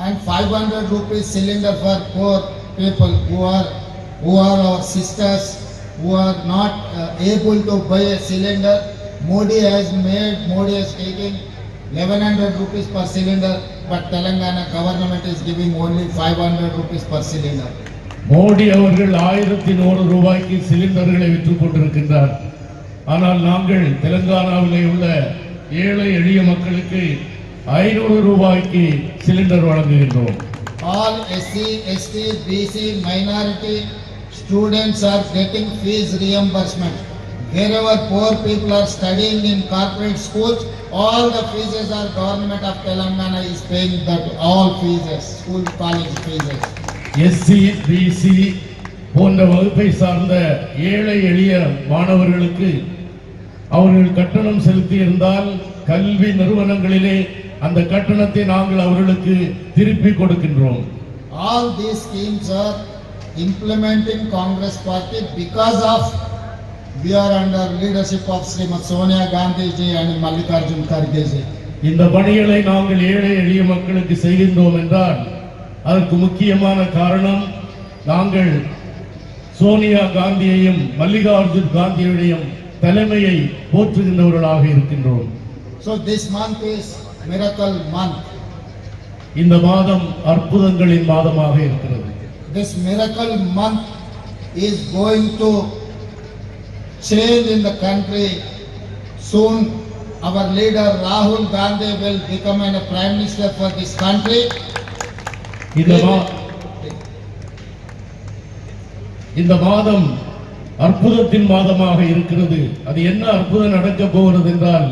and 500 rupees cylinder for poor people who are who are our sisters who are not uh, able to buy a cylinder. Modi has made Modi has taken 1100 rupees per cylinder, but Telangana government is giving only 500 rupees per cylinder. Modi அவர்கள் ஆயிரத்தி நூறு ரூபாய்க்கு சிலிண்டர்களை விற்றுக் கொண்டிருக்கின்றார் ஆனால் நாங்கள் தெலுங்கானாவிலே உள்ள ஏழை எளிய மக்களுக்கு ஐநூறு ரூபாய்க்கு சிலிண்டர் வழங்குகின்றோம் All SC, ST, BC, minority students are getting fees reimbursement. Wherever poor people are studying in corporate schools, all the fees are government of Telangana is paying that all fees, school college fees. SC BC போன்ற வகுப்பை சார்ந்த ஏழை எளிய மாணவர்களுக்கு அவர்கள் கட்டணம் செலுத்தியிருந்தால் கல்வி நிறுவனங்களிலே அந்த கட்டணத்தை நாங்கள் அவர்களுக்கு திருப்பி கொடுக்கின்றோம் All these schemes are implementing Congress party because of we are under leadership of Srimati Sonia Gandhi ji and Mallikarjun Kharge ji. இந்த பணிகளை நாங்கள் ஏழை எளிய மக்களுக்கு செய்கின்றோம் என்றால் அதற்கு முக்கியமான காரணம் நாங்கள் சோனியா காந்தியையும் மல்லிகார்ஜுன் காந்தியுடையும் தலைமையை போற்றுகின்றவர்களாக இருக்கின்றோம் So this month is miracle month. இந்த மாதம் அற்புதங்களின் மாதமாக இருக்கிறது This miracle month is going to change in the country. Soon our leader Rahul Gandhi will become a prime minister for this country. இந்த மா இந்த மாதம் அற்புதத்தின் மாதமாக இருக்கிறது அது என்ன அற்புதம் நடக்க போகிறது என்றால்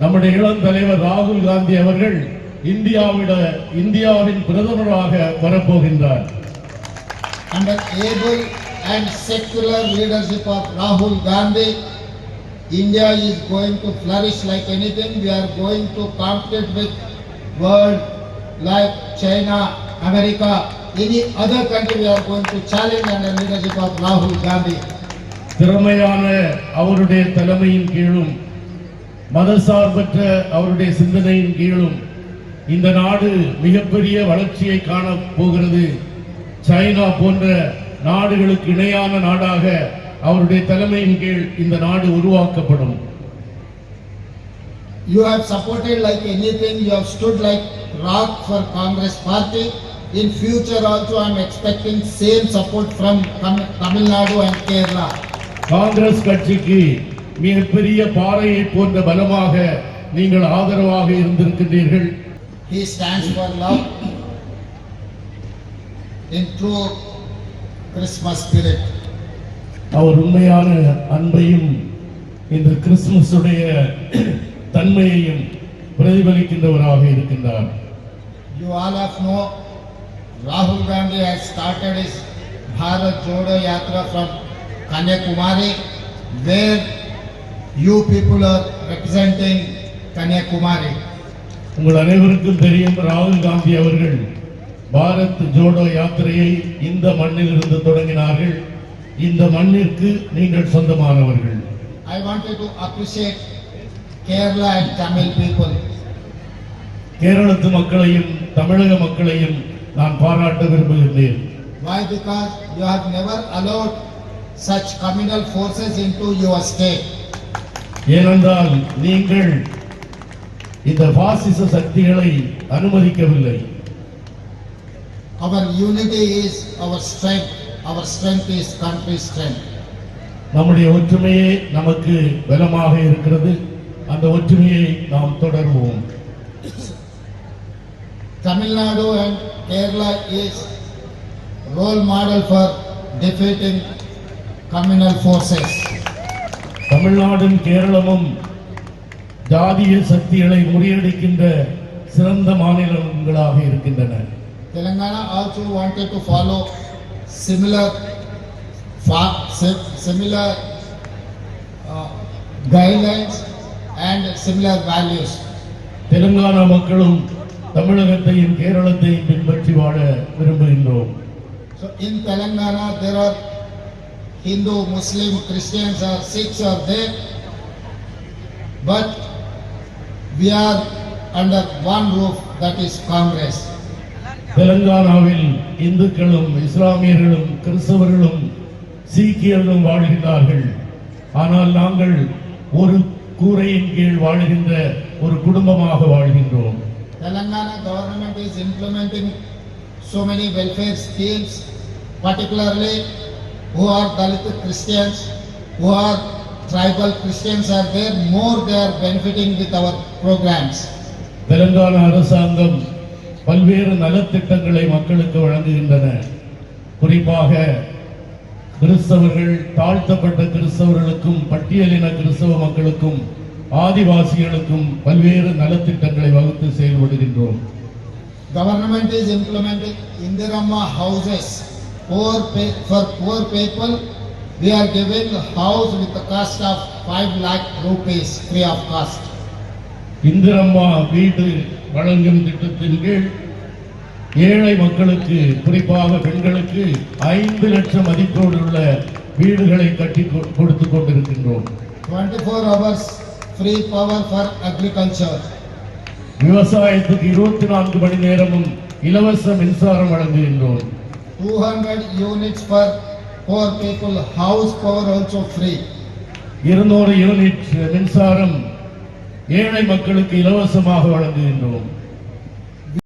நம்முடைய இளம் தலைவர் ராகுல் காந்தி அவர்கள் இந்தியாவிட இந்தியாவின் பிரதமராக வரப்போகின்றார் Under able and secular leadership of Rahul Gandhi, India is going to flourish like anything. We are going to compete with world like China, America, any other country we are going to challenge under leadership of Rahul Gandhi. திறமையான அவருடைய தலைமையின் கீழும் மதசார்பற்ற அவருடைய சிந்தனையின் கீழும் இந்த நாடு மிகப்பெரிய வளர்ச்சியை காண போகிறது சைனா போன்ற நாடுகளுக்கு இணையான நாடாக அவருடைய தலைமையின் கீழ் இந்த நாடு உருவாக்கப்படும் You have supported like anything, you have stood like rock for Congress party. In future also I am expecting same support from Tam- Tamil Nadu and Kerala. Congress கட்சிக்கு மிகப்பெரிய பாறையை போன்ற பலமாக நீங்கள் ஆதரவாக இருந்திருக்கின்றீர்கள் He stands for love in true Christmas spirit. அவர் உண்மையான அன்பையும் இந்த கிறிஸ்துமஸுடைய தன்மையையும் பிரதிபலிக்கின்றவராக இருக்கின்றார் You all have know Rahul Gandhi has started his Bharat Jodo Yatra from Kanyakumari where you people are representing Kanyakumari. உங்கள் அனைவருக்கும் தெரியும் ராகுல் காந்தி அவர்கள் பாரத் ஜோடோ யாத்திரையை இந்த மண்ணிலிருந்து தொடங்கினார்கள் இந்த மண்ணிற்கு நீங்கள் சொந்தமானவர்கள் I wanted to appreciate Kerala and Tamil people. கேரளத்து மக்களையும் தமிழக மக்களையும் நான் பாராட்ட விரும்புகின்றேன் Why? Because you have never allowed such communal forces into your state. ஏனென்றால் நீங்கள் இந்த பாசிச சக்திகளை அனுமதிக்கவில்லை Our unity is our strength. Our strength is country strength. நம்முடைய ஒற்றுமையே நமக்கு பலமாக இருக்கிறது அந்த ஒற்றுமையை நாம் தொடர்வோம் Nadu and Kerala is role model for defeating communal forces. தமிழ்நாடும் கேரளமும் ஜாதிய சக்திகளை முறியடிக்கின்ற சிறந்த மாநிலங்களாக இருக்கின்றன to follow similar fa- si- similar uh, guidelines and similar values. Telangana மக்களும் தமிழகத்தையும் கேரளத்தையும் பின்பற்றி வாழ விரும்புகின்றோம் So in Telangana, there are Hindu, Muslim, Christians or Sikhs are there. But we are under one roof, that is Congress. தெலங்கானாவில் இந்துக்களும் இஸ்லாமியர்களும் கிறிஸ்தவர்களும் சீக்கியர்களும் வாழ்கிறார்கள் ஆனால் நாங்கள் ஒரு கூரையின் கீழ் வாழ்கின்ற ஒரு குடும்பமாக வாழ்கின்றோம் Telangana government is implementing so many welfare schemes, particularly who are Dalit Christians, who are tribal Christians are there, more they are benefiting with our programs. Telangana அரசாங்கம் பல்வேறு நலத்திட்டங்களை மக்களுக்கு வழங்குகின்றன குறிப்பாக கிறிஸ்தவர்கள் தாழ்த்தப்பட்ட கிறிஸ்தவர்களுக்கும் பட்டியலின கிறிஸ்தவ மக்களுக்கும் ஆதிவாசிகளுக்கும் பல்வேறு நலத்திட்டங்களை வகுத்து செயல்படுகின்றோம் Government is implementing Indirama houses poor for poor people. We are giving house with the cost of five lakh rupees free of cost. Indiramma வீடு வழங்கும் திட்டத்தின் கீழ் ஏழை மக்களுக்கு குறிப்பாக பெண்களுக்கு ஐந்து லட்சம் மதிப்போடு உள்ள வீடுகளை கட்டி கொ- கொடுத்துக் கொண்டிருக்கின்றோம் 24 hours free power for agriculture. விவசாயத்துக்கு இருபத்தி நான்கு மணி நேரமும் இலவச மின்சாரம் வழங்குகின்றோம் 200 units for poor people, house power also free. இருநூறு யூனிட் மின்சாரம் ஏழை மக்களுக்கு இலவசமாக வழங்குகின்றோம்